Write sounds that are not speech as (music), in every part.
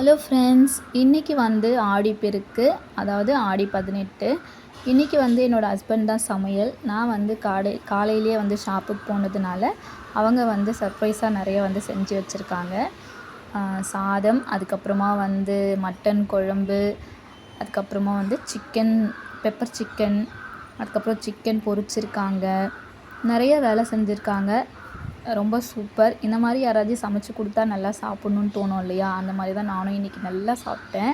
Hello friends இன்றைக்கி வந்து ஆடி பெருக்கு அதாவது ஆடி பதினெட்டு. இன்றைக்கி வந்து என்னோடய ஹஸ்பண்ட் தான் சமையல். நான் வந்து காடை காலையிலேயே வந்து ஷாப்புக்கு போனதுனால அவங்க வந்து சர்ப்ரைஸாக நிறைய வந்து செஞ்சு வச்சுருக்காங்க. சாதம் அதுக்கப்புறமா வந்து மட்டன் குழம்பு அதுக்கப்புறமா வந்து சிக்கன் பெப்பர் சிக்கன் அதுக்கப்புறம் சிக்கன் பொரிச்சிருக்காங்க. நிறைய வேலை செஞ்சுருக்காங்க. ரொம்ப சூப்பர். இந்த மாதிரி யாராவது சமைச்சு கொடுத்தா நல்லா சாப்பிட்ணுன்னு தோணும் இல்லையா? அந்த மாதிரி தான் நானும் இன்றைக்கி நல்லா சாப்பிட்டேன்.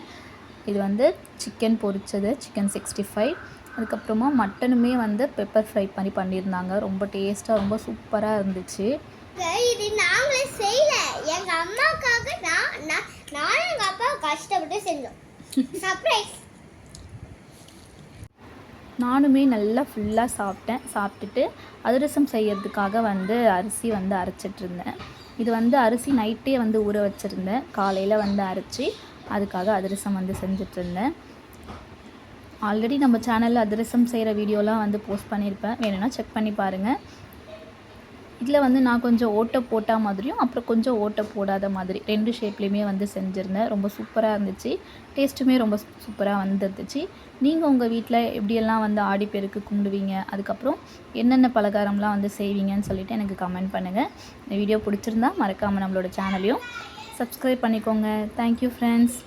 இது வந்து சிக்கன் பொரிச்சது சிக்கன் சிக்ஸ்டி ஃபைவ் அதுக்கப்புறமா மட்டனுமே வந்து பெப்பர் ஃப்ரை பண்ணி பண்ணியிருந்தாங்க. ரொம்ப டேஸ்ட்டாக ரொம்ப சூப்பராக இருந்துச்சு. இது நாங்களே செய்யல. எங்க அம்மாக்காக நான் நான் நானும் எங்க அப்பா கஷ்டப்பட்டு செஞ்சோம். (laughs) சர்ப்ரைஸ் நானுமே நல்லா ஃபுல்லாக சாப்பிட்டேன். சாப்பிட்டுட்டு அதிரசம் செய்யறதுக்காக வந்து அரிசி வந்து அரைச்சிட்ருந்தேன் இது வந்து அரிசி நைட்டே வந்து ஊற வச்சுருந்தேன். காலையில் வந்து அரைச்சி அதுக்காக அதிரசம் வந்து செஞ்சுட்டு இருந்தேன் ஆல்ரெடி நம்ம சேனலில் அதிரசம் செய்கிற வீடியோலாம் வந்து போஸ்ட் பண்ணியிருப்பேன் வேணும்னா செக் பண்ணி பாருங்கள் இதில் வந்து நான் கொஞ்சம் ஓட்டை போட்டால் மாதிரியும் அப்புறம் கொஞ்சம் ஓட்டை போடாத மாதிரி. ரெண்டு ஷேப்லேயுமே வந்து செஞ்சுருந்தேன். ரொம்ப சூப்பராக இருந்துச்சு. டேஸ்ட்டுமே ரொம்ப சூப்பராக வந்துருந்துச்சு. நீங்கள் உங்கள் வீட்டில் எப்படியெல்லாம் வந்து ஆடிப்பெருக்கு கும்பிடுவீங்க? அதுக்கப்புறம் என்னென்ன பலகாரம்லாம் வந்து செய்வீங்கன்னு சொல்லிட்டு எனக்கு கமெண்ட் பண்ணுங்கள் இந்த வீடியோ பிடிச்சிருந்தா மறக்காமல் நம்மளோட சேனலையும் சப்ஸ்கிரைப் பண்ணிக்கோங்க. Thank you friends